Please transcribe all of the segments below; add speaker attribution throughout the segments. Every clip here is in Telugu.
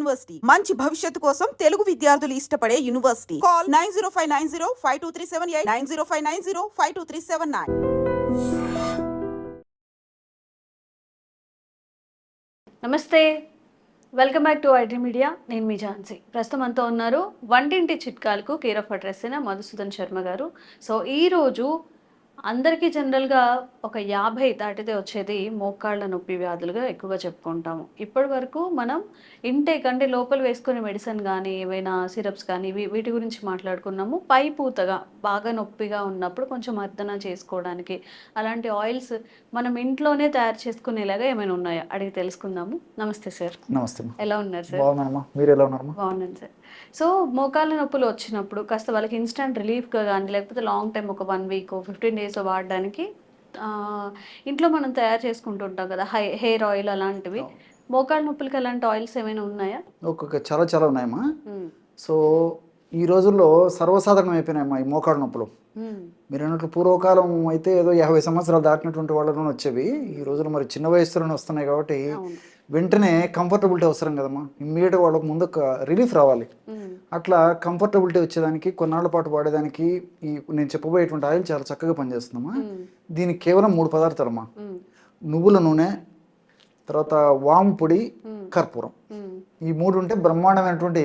Speaker 1: యూనివర్సిటీ. మంచి భవిష్యత్తు కోసం తెలుగు విద్యార్థులు ఇష్టపడే university. Call nine zero five nine zero five two three seven eight nine zero five nine zero five two three seven nine.
Speaker 2: నమస్తే. Welcome back to IT media. నేను మీ ఝాన్సీ. ప్రస్తుతం అంతా ఉన్నారు వంటింటి చిట్కాలకు కేర్ ఆఫ్ అడ్రస్ అయిన మధుసూదన్ శర్మ గారు. సో ఈరోజు అందరికీ జనరల్గా ఒక యాభై దాటితే వచ్చేది మోకాళ్ళ నొప్పి వ్యాధులుగా ఎక్కువగా చెప్పుకుంటాము. ఇప్పటి వరకు మనం ఇంటేక్ అంటే లోపల వేసుకునే మెడిసిన్ కానీ ఏవైనా సిరప్స్ కానీ వీటి గురించి మాట్లాడుకున్నాము. పై పూతగా బాగా నొప్పిగా ఉన్నప్పుడు కొంచెం మర్దన చేసుకోవడానికి అలాంటి ఆయిల్స్ మనం ఇంట్లోనే తయారు చేసుకునేలాగా ఏమైనా ఉన్నాయా? అడిగి తెలుసుకుందాము. నమస్తే సార్.
Speaker 3: నమస్తే.
Speaker 2: ఎలా ఉన్నారు సార్?
Speaker 3: మీరు ఎలా
Speaker 2: బాగున్నాను సార్. సో మోకాళ్ళ నొప్పులు వచ్చినప్పుడు కాస్త వాళ్ళకి ఇన్స్టంట్ రిలీఫ్గా కానీ లేకపోతే లాంగ్ టైం ఒక వన్ వీక్ ఫిఫ్టీన్ డేస్ వాడడానికి ఆ, ఇంట్లో మనం తయారు చేసుకుంటుంటాం కదా హై హెయిర్ ఆయిల్ అలాంటివి. మోకాళ్ళ నొప్పులకి అలాంటి ఆయిల్స్ ఏమైనా ఉన్నాయా?
Speaker 3: ఒక్కొక్క చాలా చాలా ఉన్నాయమ్మా.
Speaker 2: మ్మ్.
Speaker 3: సో ఈ రోజుల్లో సర్వసాధారణం అయిపోయినాయమ్మా ఈ మోకాడు నొప్పులు. మీరు అన్నట్లు పూర్వకాలం అయితే ఏదో యాభై సంవత్సరాలు దాటినటువంటి వాళ్ళలోనే వచ్చేవి. ఈ రోజుల్లో మరి చిన్న వయసులోనే వస్తున్నాయి కాబట్టి వెంటనే కంఫర్టబిలిటీ అవసరం కదమ్మా ఇమ్మీడియట్గా వాళ్ళకి ముందు ఒక రిలీఫ్ రావాలి. అట్లా కంఫర్టబిలిటీ వచ్చేదానికి కొన్నాళ్ళ పాటు వాడేదానికి ఈ నేను చెప్పబోయేటువంటి ఆయిల్ చాలా చక్కగా పనిచేస్తుందమ్మా
Speaker 2: మ్మ్.
Speaker 3: దీనికి కేవలం మూడు పదార్థాలమ్మా
Speaker 2: మ్మ్.
Speaker 3: నువ్వుల నూనె తర్వాత వాము పొడి. కర్పూరం. ఈ మూడు ఉంటే బ్రహ్మాండమైనటువంటి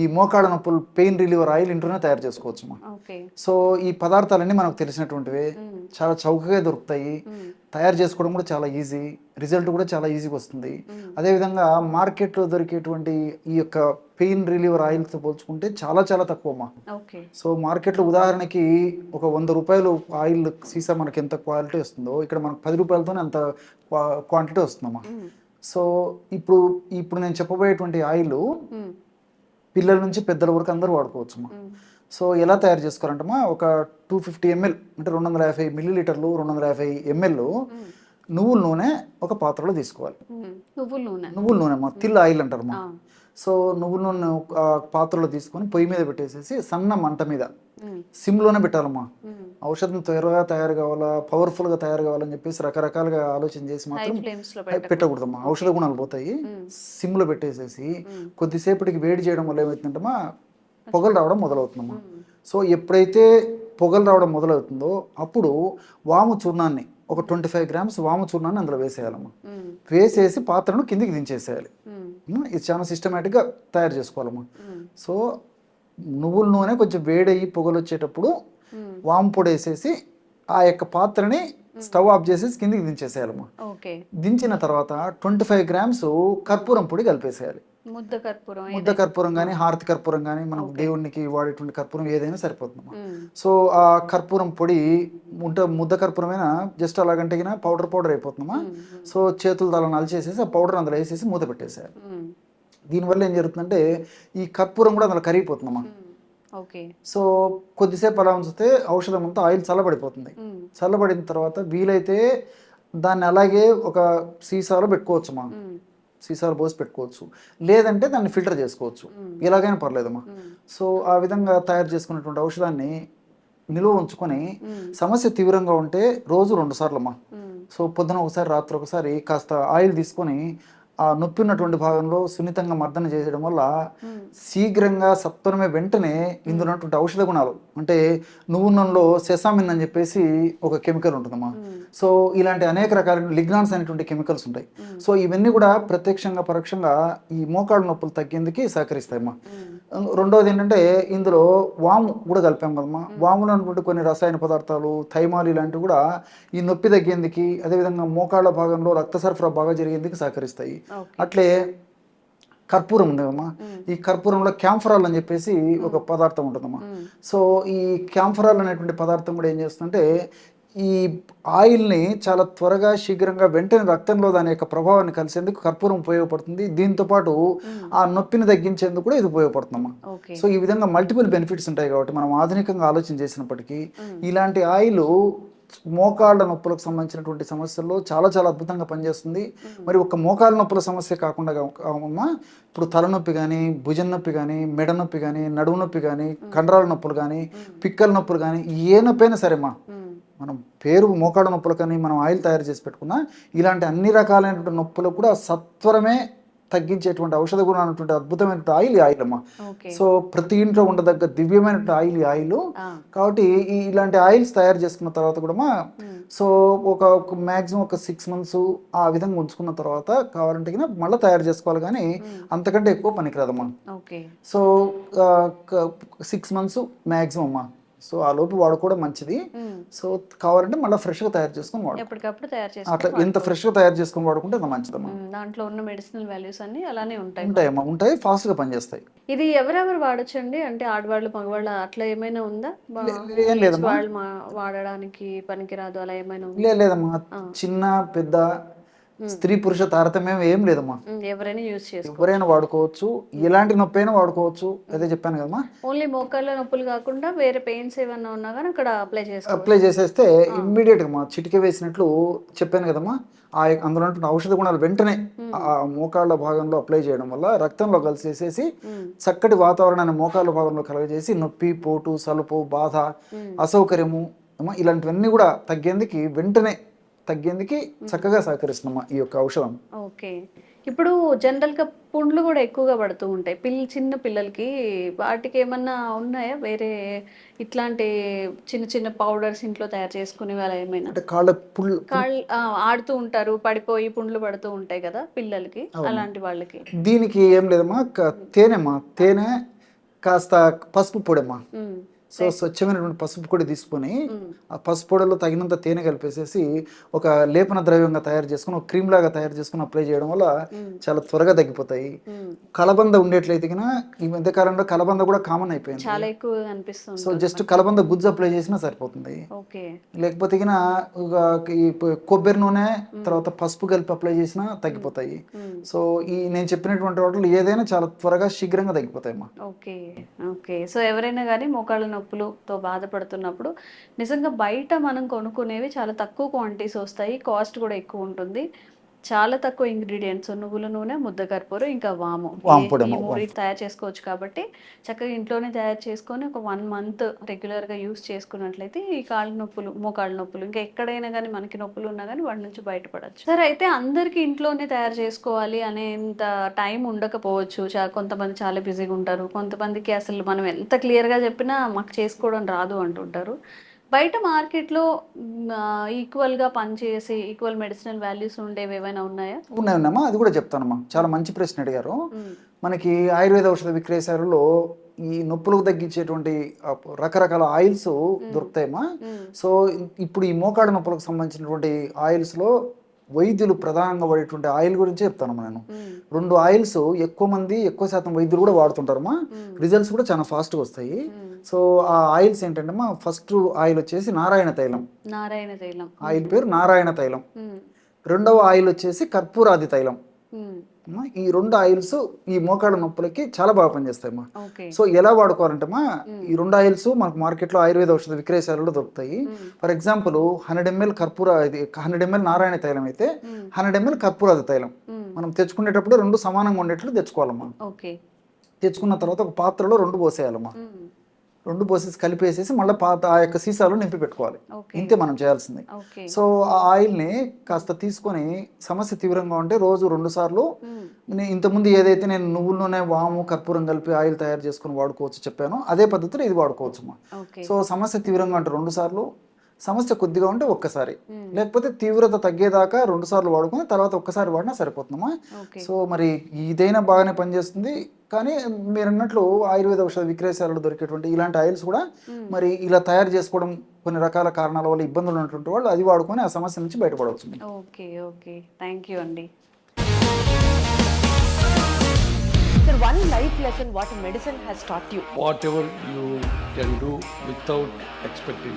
Speaker 3: ఈ మోకాళ్ళ నొప్పులు పెయిన్ రిలీవర్ ఆయిల్ ఇంట్లోనే తయారు చేసుకోవచ్చు అమ్మా
Speaker 2: ఓకే
Speaker 3: సో ఈ పదార్థాలన్నీ మనకు తెలిసినటువంటివి. చాలా చౌకగా దొరుకుతాయి. తయారు చేసుకోవడం కూడా చాలా ఈజీ రిజల్ట్ కూడా చాలా ఈజీగా వస్తుంది. అదేవిధంగా మార్కెట్లో దొరికేటువంటి ఈ యొక్క పెయిన్ రిలీవర్ ఆయిల్తో పోల్చుకుంటే చాలా చాలా తక్కువ అమ్మా సో మార్కెట్లో ఉదాహరణకి ఒక వంద రూపాయలు ఆయిల్ సీసా మనకి ఎంత క్వాలిటీ వస్తుందో ఇక్కడ మనకు పది రూపాయలతోనే అంత క్వాంటిటీ వస్తుందమ్మా
Speaker 2: మ్మ్.
Speaker 3: సో ఇప్పుడు ఇప్పుడు నేను చెప్పబోయేటువంటి ఆయిల్. పిల్లల నుంచి పెద్దల వరకు అందరూ వాడుకోవచ్చు. సో ఎలా తయారు చేసుకోవాలంటమ్మా ఒక టూ ఫిఫ్టీ ఎంఎల్ అంటే రెండు వందల యాభై మిల్లీ లీటర్లు రెండు వందల యాభై ఎంఎల్. నువ్వుల నూనె ఒక పాత్రలో తీసుకోవాలి.
Speaker 2: నువ్వుల నూనె
Speaker 3: నువ్వుల నూనె అమ్మా తిల్ ఆయిల్ అంటారమ్మా
Speaker 2: ఆ.
Speaker 3: సో నువ్వుల నూనె ఒక పాత్రలో తీసుకొని పొయ్యి మీద పెట్టేసేసి సన్న మంట మీద. సిమ్లోనే పెట్టాలమ్మా.
Speaker 2: మ్మ్.
Speaker 3: ఔషధం త్వరగా తయారు కావాలా పవర్ఫుల్గా తయారు కావాలని చెప్పేసి రకరకాలుగా ఆలోచన చేసి మాత్రం పెట్టకూడదమ్మా. ఔషధ గుణాలు పోతాయి. సిమ్లో పెట్టేసేసి. కొద్దిసేపటికి వేడి చేయడం వల్ల ఏమవుతుందంటమ్మా పొగలు రావడం మొదలవుతుందమ్మా.
Speaker 2: మ్మ్.
Speaker 3: సో ఎప్పుడైతే పొగలు రావడం మొదలవుతుందో అప్పుడు వాము చూర్ణాన్ని ఒక ట్వంటీ ఫైవ్ గ్రామ్స్ వాము చూర్ణాన్ని అందులో వేసేయాలమ్మా.
Speaker 2: మ్మ్.
Speaker 3: వేసేసి పాత్రను కిందికి దించేసేయాలి. ఇది చాలా సిస్టమేటిక్గా తయారు చేసుకోవాలమ్మా.
Speaker 2: మ్మ్.
Speaker 3: సో నువ్వుల నూనె కొంచెం వేడయ్యి పొగలు వచ్చేటప్పుడు
Speaker 2: మ్మ్.
Speaker 3: వాము పొడి వేసేసి ఆ యొక్క పాత్రని స్టవ్ ఆఫ్ చేసేసి కిందికి దించేసేయాలమ్మా దించిన తర్వాత ట్వంటీ ఫైవ్ గ్రామ్స్ కర్పూరం పొడి కలిపేసేయాలి.
Speaker 2: ముద్ద కర్పూరం
Speaker 3: ముద్ద కర్పూరం కానీ హారతి కర్పూరం కానీ మనం దేవునికి వాడేటువంటి కర్పూరం ఏదైనా సరిపోతుందమ్మా
Speaker 2: మ్మ్.
Speaker 3: సో ఆ కర్పూరం పొడి ఉంటే ముద్ద కర్పూరమైనా జస్ట్ అలాగంటే పౌడర్ పౌడర్ అయిపోతుందమ్మా.
Speaker 2: మ్మ్.
Speaker 3: సో చేతులు తల నలిచేసేసి ఆ పౌడర్ అందులో వేసేసి మూత పెట్టేసేయాలి. దీనివల్ల ఏం జరుగుతుందంటే ఈ కర్పూరం కూడా అందులో కరిగిపోతుందమ్మా
Speaker 2: మ్మ్. ఓకే
Speaker 3: సో కొద్దిసేపు అలా ఉంచితే ఔషధం అంతా ఆయిల్ చల్లబడిపోతుంది. చల్లబడిన తర్వాత వీలైతే దాన్ని అలాగే ఒక సీసాలో పెట్టుకోవచ్చమ్మా
Speaker 2: మ్మ్.
Speaker 3: సీసాలో పోసి పెట్టుకోవచ్చు లేదంటే దాన్ని ఫిల్టర్ చేసుకోవచ్చు. ఎలాగైనా పర్లేదమ్మా
Speaker 2: మ్మ్.
Speaker 3: సో ఆ విధంగా తయారు చేసుకున్నటువంటి ఔషధాన్ని నిలువ ఉంచుకొని. సమస్య తీవ్రంగా ఉంటే రోజు రెండు సార్లు అమ్మా
Speaker 2: మ్మ్.
Speaker 3: సో పొద్దున ఒకసారి రాత్రి ఒకసారి కాస్త ఆయిల్ తీసుకొని ఆ నొప్పి ఉన్నటువంటి భాగంలో సున్నితంగా మర్దన చేసేయడం వల్ల. శీఘ్రంగా సత్వరమే వెంటనే ఇందులో ఉన్నటువంటి ఔషధ గుణాలు అంటే నువ్వు నూనెలో సెసామిన్ అని చెప్పేసి ఒక కెమికల్ ఉంటుందమ్మా
Speaker 2: మ్మ్.
Speaker 3: సో ఇలాంటి అనేక రకాల లిగ్నాన్స్ అనేటువంటి కెమికల్స్ ఉంటాయి. సో ఇవన్నీ కూడా ప్రత్యక్షంగా పరోక్షంగా ఈ మోకాళ్ళ నొప్పులు తగ్గేందుకు సహకరిస్తాయమ్మా
Speaker 2: మ్మ్.
Speaker 3: రెండోది ఏంటంటే ఇందులో వాము కూడా కలిపాం కదమ్మా వాములో ఉన్నటువంటి కొన్ని రసాయన పదార్థాలు థైమాలు ఇలాంటివి కూడా ఈ నొప్పి తగ్గేందుకు అదేవిధంగా మోకాళ్ళ భాగంలో రక్త సరఫరా బాగా జరిగేందుకు సహకరిస్తాయి అట్లే కర్పూరం ఉండేదమ్మా.
Speaker 2: మ్మ్.
Speaker 3: ఈ కర్పూరంలో క్యాంఫరాల్ అని చెప్పేసి ఒక పదార్థం ఉంటుందమ్మా.
Speaker 2: మ్మ్.
Speaker 3: సో ఈ క్యాంఫరాల్ అనేటువంటి పదార్థం కూడా ఏం చేస్తుందంటే ఈ ఆయిల్ని చాలా త్వరగా శీఘ్రంగా వెంటనే రక్తంలో దాని యొక్క ప్రభావాన్ని కలిసేందుకు కర్పూరం ఉపయోగపడుతుంది. దీంతో పాటు ఆ నొప్పిని తగ్గించేందుకు కూడా ఇది ఉపయోగపడుతుందమ్మా. సో ఈ విధంగా మల్టిపుల్ బెనిఫిట్స్ ఉంటాయి కాబట్టి మనం ఆధునికంగా ఆలోచన చేసినప్పటికీ. ఇలాంటి ఆయిల్ మోకాళ్ళ నొప్పులకు సంబంధించినటువంటి సమస్యల్లో చాలా చాలా అద్భుతంగా పనిచేస్తుంది. మరి ఒక మోకాళ్ళ నొప్పుల సమస్య కాకుండా కామమ్మా ఇప్పుడు తలనొప్పి కానీ భుజం నొప్పి కానీ మెడ నొప్పి కానీ నడుము నొప్పి కానీ కండరాల నొప్పులు కానీ పిక్కల నొప్పులు కానీ ఏ నొప్పి అయినా సరేమ్మా
Speaker 2: మ్మ్.
Speaker 3: మనం పేరు మోకాళ్ళ నొప్పులు కానీ మనం ఆయిల్ తయారు చేసి పెట్టుకున్నా ఇలాంటి అన్ని రకాలైనటువంటి నొప్పులకు కూడా సత్వరమే తగ్గించేటువంటి ఔషధ గుణం అనేటువంటి అద్భుతమైన ఆయిల్ ఆయిల్ అమ్మా. సో ప్రతి ఇంట్లో ఉండదగ్గ దివ్యమైన ఆయిల్ ఆయిల్. కాబట్టి ఈ ఇలాంటి ఆయిల్స్ తయారు చేసుకున్న తర్వాత కూడా సో ఒక మ్యాక్సిమం ఒక సిక్స్ మంత్స్ ఆ విధంగా ఉంచుకున్న తర్వాత కావాలంటే మళ్ళీ తయారు చేసుకోవాలి కానీ అంతకంటే ఎక్కువ పనికిరాదమ్మా. సో సిక్స్ మంత్స్ మ్యాక్సిమం అమ్మా. సో ఆ లోపు వాడుకోవడం మంచిది. సో కావాలంటే మళ్ళీ ఫ్రెష్గా తయారు చేసుకొని వాడు
Speaker 2: ఎప్పటికప్పుడు తయారు
Speaker 3: అట్లా
Speaker 2: చేసుకుంటే
Speaker 3: ఎంత ఫ్రెష్గా తయారు చేసుకొని వాడుకుంటే మంచిదమ్మా.
Speaker 2: దాంట్లో ఉన్న మెడిసినల్ వాల్యూస్ అన్ని అలానే ఉంటాయి.
Speaker 3: ఉంటాయమ్మా. ఉంటాయి ఫాస్ట్గా పనిచేస్తాయి.
Speaker 2: ఇది ఎవరెవరు వాడొచ్చండి? అంటే ఆడవాళ్ళు మగవాళ్ళు అట్లా ఏమైనా ఉందా?
Speaker 3: ఏం లేదమ్మా.
Speaker 2: వాడడానికి పనికిరాదు అలా ఏమైనా
Speaker 3: లేదమ్మా. చిన్న పెద్ద స్త్రీ పురుష తారతమ్యం ఏం లేదమ్మా.
Speaker 2: ఎవరైనా యూజ్ చేసుకో
Speaker 3: ఎవరైనా వాడుకోవచ్చు ఎలాంటి నొప్పి అయినా వాడుకోవచ్చు అదే చెప్పాను కదమ్మా.
Speaker 2: ఓన్లీ మోకాళ్ళ నొప్పులు కాకుండా వేరే పెయిన్స్ ఏమన్నా ఉన్నా కానీ అక్కడ అప్లై చేసుకో
Speaker 3: అప్లై చేసేస్తే ఇమ్మీడియట్గా చిటిక వేసినట్లు చెప్పాను కదమ్మా ఆ అందులో ఔషధ గుణాలు వెంటనే ఆ మోకాళ్ళ భాగంలో అప్లై చేయడం వల్ల రక్తంలో కలిసేసేసి చక్కటి వాతావరణాన్ని మోకాళ్ళ భాగంలో కలగజేసి నొప్పి పోటు సలుపు బాధ అసౌకర్యము ఇలాంటివన్నీ కూడా తగ్గేందుకు వెంటనే తగ్గేందుకు చక్కగా సహకరిస్తుందమ్మా ఈ యొక్క ఔషధం.
Speaker 2: ఓకే. ఇప్పుడు జనరల్గా పుండ్లు కూడా ఎక్కువగా పడుతూ ఉంటాయి. పిల్ల చిన్న పిల్లలకి వాటికి ఏమన్నా ఉన్నాయా? వేరే ఇట్లాంటి చిన్న చిన్న పౌడర్స్ ఇంట్లో తయారు చేసుకునే వాళ్ళ ఏమైనా?
Speaker 3: అంటే కాళ్ళ పుల్
Speaker 2: కాళ్ళు ఆడుతూ ఉంటారు పడిపోయి పుండ్లు పడుతూ ఉంటాయి కదా పిల్లలకి అలాంటి వాళ్ళకి.
Speaker 3: దీనికి ఏం లేదమ్మా తేనెమ్మా తేనె కాస్త పసుపు పొడమ్మా సో స్వచ్ఛమైనటువంటి పసుపు పొడి తీసుకొని ఆ పసుపు పొడిలో తగినంత తేనె కలిపేసేసి ఒక లేపన ద్రవ్యంగా తయారు చేసుకుని ఒక క్రీమ్ లాగా తయారు చేసుకుని అప్లై చేయడం వల్ల చాలా త్వరగా తగ్గిపోతాయి. కలబంద ఉండేట్లయితే కినా ఈ మధ్య కాలంలో కలబంద కూడా కామన్ అయిపోయింది.
Speaker 2: చాలా ఎక్కువగా అనిపిస్తుంది
Speaker 3: సో జస్ట్ కలబంద గుజ్జు అప్లై చేసినా సరిపోతుంది. లేకపోతే కినా ఒక ఈ కొబ్బరి నూనె తర్వాత పసుపు కలిపి అప్లై చేసినా తగ్గిపోతాయి. సో ఈ నేను చెప్పినటువంటి వాటిలో ఏదైనా చాలా త్వరగా శీఘ్రంగా తగ్గిపోతాయి అమ్మా
Speaker 2: ఓకే. ఓకే. సో ఎవరైనా కానీ మోకాళ్ళ నొప్పులతో బాధపడుతున్నప్పుడు నిజంగా బయట మనం కొనుక్కునేవి చాలా తక్కువ క్వాంటిటీస్ వస్తాయి. కాస్ట్ కూడా ఎక్కువ ఉంటుంది. చాలా తక్కువ ఇంగ్రీడియంట్స్ నువ్వుల నూనె ముద్ద కర్పూరం ఇంకా వాము. మూడు తయారు చేసుకోవచ్చు కాబట్టి చక్కగా ఇంట్లోనే తయారు చేసుకొని ఒక వన్ మంత్ రెగ్యులర్గా యూస్ చేసుకున్నట్లయితే ఈ కాళ్ళ నొప్పులు మోకాళ్ళ నొప్పులు ఇంకా ఎక్కడైనా కానీ మనకి నొప్పులు ఉన్నా కానీ వాటి నుంచి బయటపడచ్చు. సరే అయితే అందరికీ ఇంట్లోనే తయారు చేసుకోవాలి అనేంత టైం ఉండకపోవచ్చు. కొంతమంది చాలా బిజీగా ఉంటారు. కొంతమందికి అసలు మనం ఎంత క్లియర్గా చెప్పినా మాకు చేసుకోవడం రాదు అంటుంటారు. బయట మార్కెట్లో ఈక్వల్గా పనిచేసి ఈక్వల్ మెడిసినల్ వాల్యూస్ ఉండేవి ఏమైనా ఉన్నాయా?
Speaker 3: ఉన్నాయి ఉన్నామా అది కూడా చెప్తానమ్మా. చాలా మంచి ప్రశ్న అడిగారు. మనకి ఆయుర్వేద ఔషధ విక్రయశాలలో ఈ నొప్పులకు తగ్గించేటువంటి రకరకాల ఆయిల్స్ దొరుకుతాయమ్మా.
Speaker 2: మ్మ్.
Speaker 3: సో ఇప్పుడు ఈ మోకాడు నొప్పులకు సంబంధించినటువంటి ఆయిల్స్లో వైద్యులు ప్రధానంగా వాడేటువంటి ఆయిల్ గురించి చెప్తానమ్మా నేను. రెండు ఆయిల్స్ ఎక్కువ మంది ఎక్కువ శాతం వైద్యులు కూడా వాడుతుంటారమ్మా రిజల్ట్స్ కూడా చాలా ఫాస్ట్గా వస్తాయి సో ఆ ఆయిల్స్ ఏంటంటే మా ఫస్ట్ ఆయిల్ వచ్చేసి నారాయణ తైలం
Speaker 2: నారాయణ తైలం
Speaker 3: ఆయిల్ పేరు నారాయణ తైలం. రెండవ ఆయిల్ వచ్చేసి కర్పూరాది తైలం. అమ్మా, ఈ రెండు ఆయిల్స్ ఈ మోకాళ్ళ నొప్పులకి చాలా బాగా పనిచేస్తాయి అమ్మా
Speaker 2: ఓకే.
Speaker 3: సో ఎలా వాడుకోవాలంటే అమ్మా ఈ రెండు ఆయిల్స్ మనకు మార్కెట్లో ఆయుర్వేద ఔషధ విక్రయశాలలో దొరుకుతాయి. ఫర్ ఎగ్జాంపుల్ హండ్రెడ్ ఎంఎల్ కర్పూర ఇది హండ్రెడ్ ఎంఎల్ నారాయణ తైలం అయితే హండ్రెడ్ ఎంఎల్ కర్పూరాది తైలం. మనం తెచ్చుకునేటప్పుడు రెండు సమానంగా ఉండేట్లు తెచ్చుకోవాలమ్మా.
Speaker 2: ఓకే.
Speaker 3: తెచ్చుకున్న తర్వాత ఒక పాత్రలో రెండు పోసేయాలమ్మా.
Speaker 2: మ్మ్.
Speaker 3: రెండు పోసేసి కలిపేసేసి మళ్ళీ పాత ఆ యొక్క సీసాలో నింపి పెట్టుకోవాలి ఇంతే మనం చేయాల్సింది. సో ఆ ఆయిల్ని కాస్త తీసుకొని సమస్య తీవ్రంగా ఉంటే రోజు రెండు సార్లు ఇంతకుముందు ఏదైతే నేను నువ్వుల నూనె వాము కర్పూరం కలిపి ఆయిల్ తయారు చేసుకొని వాడుకోవచ్చు చెప్పానో అదే పద్ధతిలో ఇది వాడుకోవచ్చు సో సమస్య తీవ్రంగా ఉంటే రెండు సార్లు సమస్య కొద్దిగా ఉంటే ఒక్కసారి. లేకపోతే తీవ్రత తగ్గేదాకా రెండు సార్లు వాడుకొని తర్వాత ఒక్కసారి వాడినా సరిపోతుందమ్మా. సో మరి ఇదైనా బాగానే పనిచేస్తుంది. కానీ మీరు అన్నట్లు ఆయుర్వేద ఔషధ విక్రయశాలలో దొరికేటువంటి ఇలాంటి ఆయిల్స్ కూడా మరి ఇలా తయారు చేసుకోవడం కొన్ని రకాల కారణాల వల్ల ఇబ్బందులు ఉన్నటువంటి వాళ్ళు అది వాడుకొని ఆ సమస్య నుంచి బయటపడవచ్చు
Speaker 2: ఓకే ఓకే. థ్యాంక్ యూ అండి.
Speaker 4: Sir, one life lesson what medicine has taught you.
Speaker 5: whatever you can do without expecting.